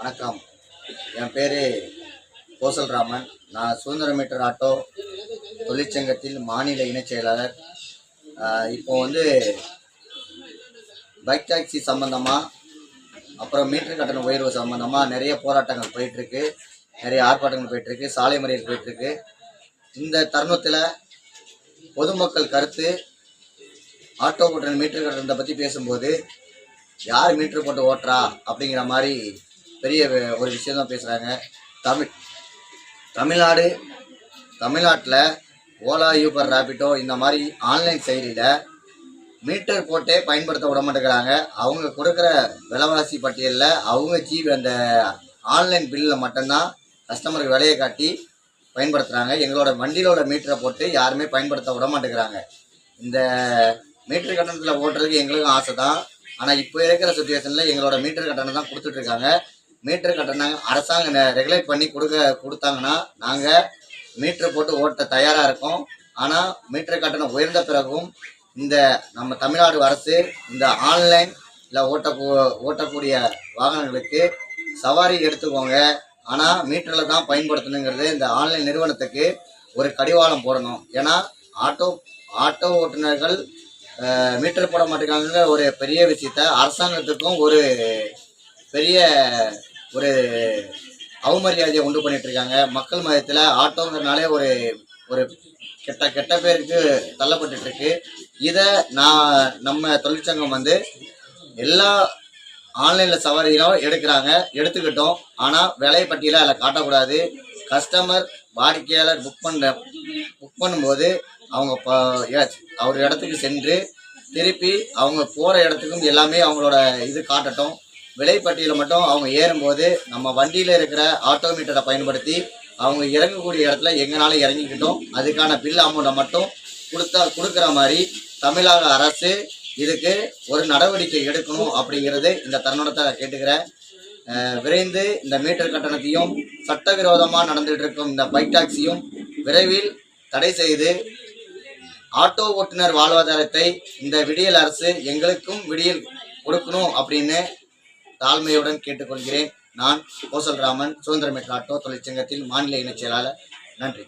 வணக்கம். என் பேர் கோசல் ராமன் நான் சுதந்திர மீட்டர் ஆட்டோ தொழிற்சங்கத்தில் மாநில இணைச் செயலாளர். இப்போ வந்து பைக் டாக்ஸி சம்மந்தமாக அப்புறம் மீட்டர் கட்டண உயர்வு சம்மந்தமாக நிறைய போராட்டங்கள் போயிட்டுருக்கு. நிறைய ஆர்ப்பாட்டங்கள் போயிட்டுருக்கு. சாலை மறியல் போயிட்டுருக்கு. இந்த தருணத்தில் பொதுமக்கள் கருத்து ஆட்டோ கட்டணம் மீட்டர் கட்டணத்தை பற்றி பேசும்போது யார் மீட்ரு போட்டு ஓட்டுறா அப்படிங்கிற மாதிரி பெரிய ஒரு விஷயம் தான் பேசுகிறாங்க தமிழ் தமிழ்நாடு தமிழ்நாட்டில் ஓலா யூபர் ரேபிட்டோ இந்த மாதிரி ஆன்லைன் செயலியில் மீட்டர் போட்டே பயன்படுத்த விட மாட்டேங்கிறாங்க. அவங்க கொடுக்குற விலைவாசி பட்டியலில் அவங்க ஜிபி அந்த ஆன்லைன் பில்லில் மட்டும்தான் கஸ்டமருக்கு விலையை காட்டி பயன்படுத்துகிறாங்க எங்களோட வண்டியிலோட மீட்டரை போட்டு யாருமே பயன்படுத்த விட மாட்டேங்கிறாங்க. இந்த மீட்டர் கட்டணத்தில் ஓட்டுறதுக்கு எங்களுக்கும் ஆசை தான் ஆனால் இப்போ இருக்கிற சுச்சுவேஷனில் எங்களோட மீட்டர் கட்டணம் தான் கொடுத்துட்ருக்காங்க மீட்டர் கட்டணம் அரசாங்கம் ரெகுலேட் பண்ணி கொடுக்க கொடுத்தாங்கன்னா நாங்கள் மீட்ரு போட்டு ஓட்ட தயாராக இருக்கோம். ஆனால் மீட்டர் கட்டணம் உயர்ந்த பிறகும் இந்த நம்ம தமிழ்நாடு அரசு இந்த ஆன்லைனில் ஓட்ட ஓட்டக்கூடிய வாகனங்களுக்கு சவாரி எடுத்துக்கோங்க. ஆனால் மீட்டரில் தான் பயன்படுத்தணுங்கிறது இந்த ஆன்லைன் நிறுவனத்துக்கு ஒரு கடிவாளம் போடணும். ஏன்னா ஆட்டோ ஆட்டோ ஓட்டுநர்கள் மீட்டர் போட மாட்டேங்காங்க ஒரு பெரிய விஷயத்த அரசாங்கத்துக்கும் ஒரு பெரிய ஒரு அவமரியாதையை உண்டு பண்ணிட்டு இருக்காங்க மக்கள் மதத்தில் ஆட்டோங்கிறனாலே ஒரு ஒரு கெட்ட கெட்ட பேருக்கு தள்ளப்பட்டுட்டு இருக்கு இதை நான் நம்ம தொழிற்சங்கம் வந்து எல்லா ஆன்லைனில் சவாரிகளும் எடுக்கிறாங்க. எடுத்துக்கிட்டோம். ஆனால் விலை பட்டியலை அதில் காட்டக்கூடாது. கஸ்டமர் வாடிக்கையாளர் புக் பண்ண புக் பண்ணும்போது அவங்க அவர் இடத்துக்கு சென்று திருப்பி அவங்க போகிற இடத்துக்கும் எல்லாமே அவங்களோட இது காட்டட்டும். விலைப்பட்டியில் மட்டும் அவங்க ஏறும்போது நம்ம வண்டியில் இருக்கிற ஆட்டோமீட்டரை பயன்படுத்தி அவங்க இறங்கக்கூடிய இடத்துல எங்கனாலும் இறங்கிக்கிட்டோம். அதுக்கான பில் அமௌண்ட்டை மட்டும் கொடுத்தா கொடுக்குற மாதிரி தமிழக அரசு இதுக்கு ஒரு நடவடிக்கை எடுக்கணும் அப்படிங்கிறது இந்த தருணத்தை கேட்டுக்கிறேன். விரைந்து இந்த மீட்டர் கட்டணத்தையும் சட்டவிரோதமாக நடந்துட்டு இருக்கும் இந்த பைக் டாக்ஸியும் விரைவில் தடை செய்து ஆட்டோ ஓட்டுநர் வாழ்வாதாரத்தை இந்த விடியல் அரசு எங்களுக்கும் விடியல் கொடுக்கணும் அப்படின்னு தாழ்மையுடன் கேட்டுக்கொள்கிறேன். நான் கோசல் ராமன் சுதந்திர மீட்டர் ஆட்டோ தொழிற்சங்கத்தில் மாநில இணைச் செயலாளர். நன்றி.